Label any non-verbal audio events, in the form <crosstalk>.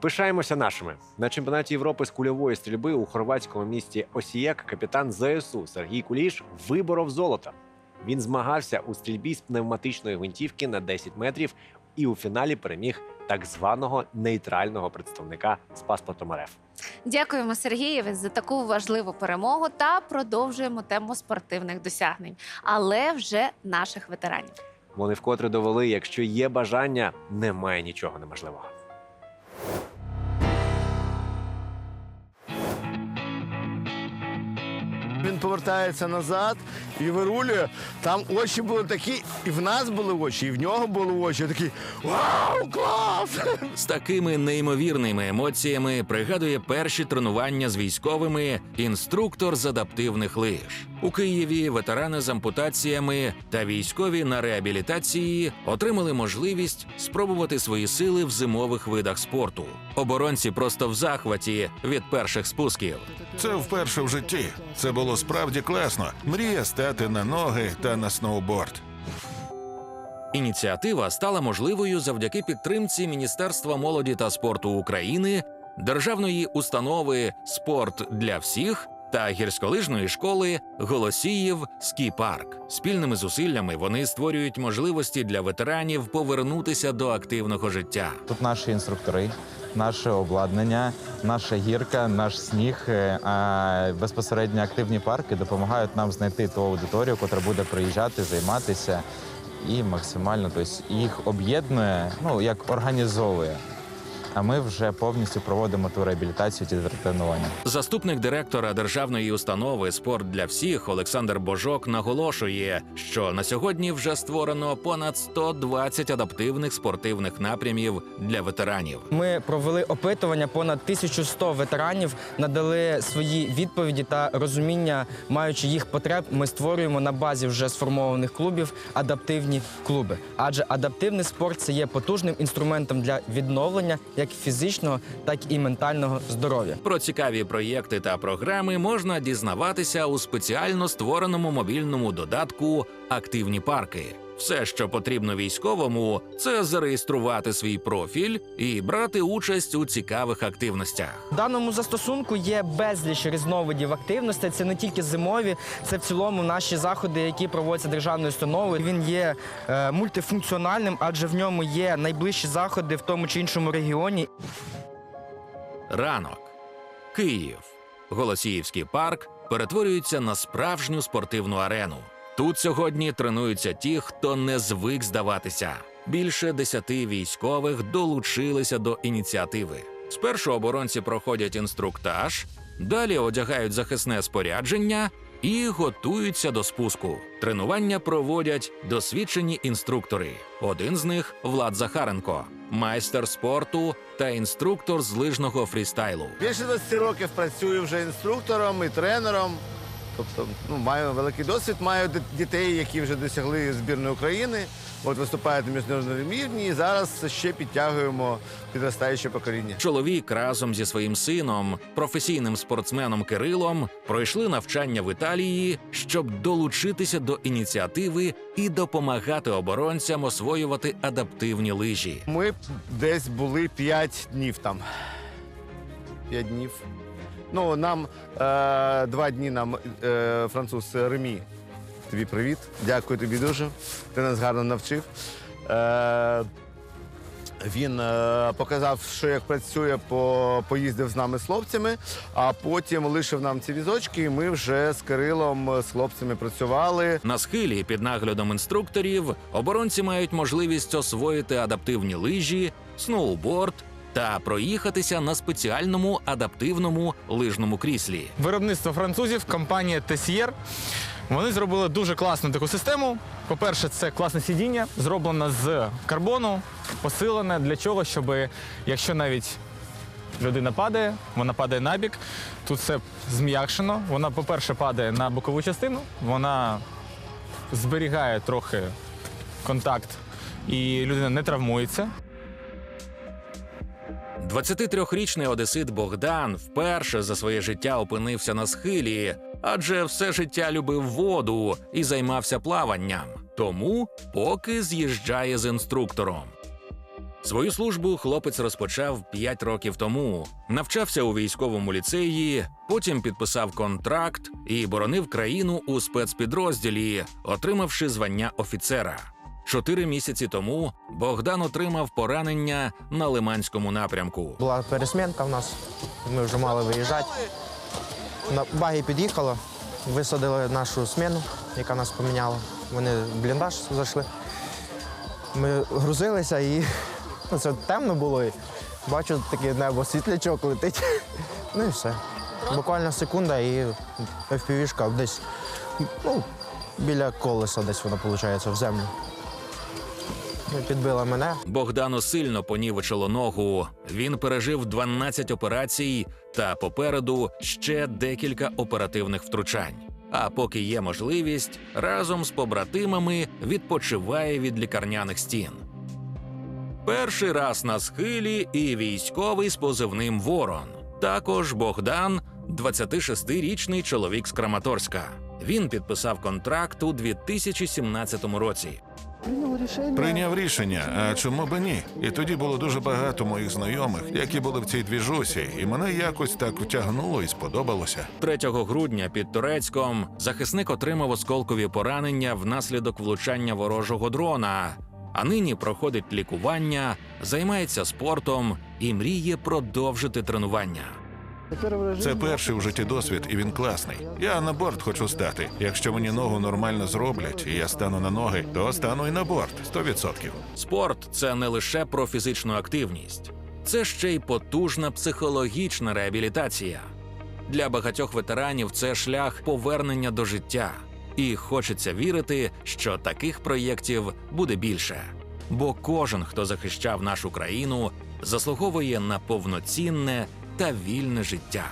Пишаємося нашими на чемпіонаті Європи з кульової стрільби у хорватському місті Осієк капітан ЗСУ Сергій Куліш виборов золото. Він змагався у стрільбі з пневматичної гвинтівки на 10 метрів і у фіналі переміг так званого нейтрального представника з паспортом РФ. Дякуємо Сергієві за таку важливу перемогу та продовжуємо тему спортивних досягнень, але вже наших ветеранів. Вони вкотре довели, якщо є бажання, немає нічого неможливого. Повертається назад і вирулює. Там очі були такі, і в нас були очі, і в нього були очі. Такі вау, клас! З такими неймовірними емоціями пригадує перші тренування з військовими інструктор з адаптивних лиж. У Києві ветерани з ампутаціями та військові на реабілітації отримали можливість спробувати свої сили в зимових видах спорту. Оборонці просто в захваті від перших спусків. Це вперше в житті. Це було справді класно. Мрія стати на ноги та на сноуборд. Ініціатива стала можливою завдяки підтримці Міністерства молоді та спорту України, державної установи Спорт для всіх та гірськолижної школи Голосіїв Скі Парк. Спільними зусиллями вони створюють можливості для ветеранів повернутися до активного життя. Тут наші інструктори, наше обладнання, наша гірка, наш сніг, е, а безпосередньо активні парки допомагають нам знайти ту аудиторію, яка буде приїжджати, займатися і максимально тобто, їх об'єднує, ну як організовує. А ми вже повністю проводимо ту реабілітацію, ті тренування. Заступник директора державної установи Спорт для всіх Олександр Божок наголошує, що на сьогодні вже створено понад 120 адаптивних спортивних напрямів для ветеранів. Ми провели опитування. Понад 1100 ветеранів надали свої відповіді та розуміння, маючи їх потреб. Ми створюємо на базі вже сформованих клубів адаптивні клуби. Адже адаптивний спорт це є потужним інструментом для відновлення як фізичного, так і ментального здоров'я. Про цікаві проєкти та програми можна дізнаватися у спеціально створеному мобільному додатку Активні парки. Все, що потрібно військовому, це зареєструвати свій профіль і брати участь у цікавих активностях. В даному застосунку є безліч різновидів активностей. Це не тільки зимові, це в цілому наші заходи, які проводяться державною установою. Він є е, мультифункціональним, адже в ньому є найближчі заходи в тому чи іншому регіоні. Ранок. Київ. Голосіївський парк перетворюється на справжню спортивну арену. Тут сьогодні тренуються ті, хто не звик здаватися. Більше десяти військових долучилися до ініціативи. Спершу оборонці проходять інструктаж, далі одягають захисне спорядження і готуються до спуску. Тренування проводять досвідчені інструктори. Один з них Влад Захаренко, майстер спорту та інструктор з лижного фрістайлу. Більше 20 років працюю вже інструктором і тренером. Тобто, ну, маю великий досвід, маю дітей, які вже досягли збірної України, от виступають на міжнародному рівні, і зараз ще підтягуємо підростаюче покоління. Чоловік разом зі своїм сином, професійним спортсменом Кирилом, пройшли навчання в Італії, щоб долучитися до ініціативи і допомагати оборонцям освоювати адаптивні лижі. Ми десь були 5 днів там. 5 днів. Ну, нам е, два дні нам е, француз Ремі. Тобі привіт. Дякую тобі дуже. Ти нас гарно навчив. Е, він е, показав, що як працює, по, поїздив з нами з хлопцями, а потім лишив нам ці візочки, і ми вже з Кирилом е, з хлопцями працювали. На схилі під наглядом інструкторів оборонці мають можливість освоїти адаптивні лижі, сноуборд та проїхатися на спеціальному адаптивному лижному кріслі. Виробництво французів, компанія Tessier. Вони зробили дуже класну таку систему. По-перше, це класне сидіння, зроблено з карбону, посилене для чого, щоб якщо навіть людина падає, вона падає на бік. Тут все зм'якшено. Вона, по-перше, падає на бокову частину, вона зберігає трохи контакт і людина не травмується. 23-річний одесит Богдан вперше за своє життя опинився на схилі, адже все життя любив воду і займався плаванням. Тому поки з'їжджає з інструктором. Свою службу хлопець розпочав 5 років тому. Навчався у військовому ліцеї, потім підписав контракт і боронив країну у спецпідрозділі, отримавши звання офіцера. Чотири місяці тому Богдан отримав поранення на Лиманському напрямку. Була пересмінка в нас, ми вже мали виїжджати. На багі під'їхало, висадили нашу зміну, яка нас поміняла. Вони в бліндаж зайшли. Ми грузилися і ну, це темно було. І бачу таке небо, світлячок летить. <laughs> Ну і все. Буквально секунда і FPV-шка десь ну, біля колеса десь вона виходить в землю. Підбила мене. Богдану сильно понівечило ногу. Він пережив 12 операцій та попереду ще декілька оперативних втручань. А поки є можливість, разом з побратимами відпочиває від лікарняних стін. Перший раз на схилі і військовий з позивним Ворон. Також Богдан, 26-річний чоловік з Краматорська. Він підписав контракт у 2017 році. Прийняв рішення, а чому би ні? І тоді було дуже багато моїх знайомих, які були в цій двіжусі, і мене якось так втягнуло і сподобалося. 3 грудня під Турецьком захисник отримав осколкові поранення внаслідок влучання ворожого дрона. А нині проходить лікування, займається спортом і мріє продовжити тренування. Це перший у житті досвід, і він класний. Я на борт хочу стати. Якщо мені ногу нормально зроблять, і я стану на ноги, то стану і на борт 100%. Спорт це не лише про фізичну активність, це ще й потужна психологічна реабілітація. Для багатьох ветеранів це шлях повернення до життя. І хочеться вірити, що таких проєктів буде більше. Бо кожен, хто захищав нашу країну, заслуговує на повноцінне та вільне життя.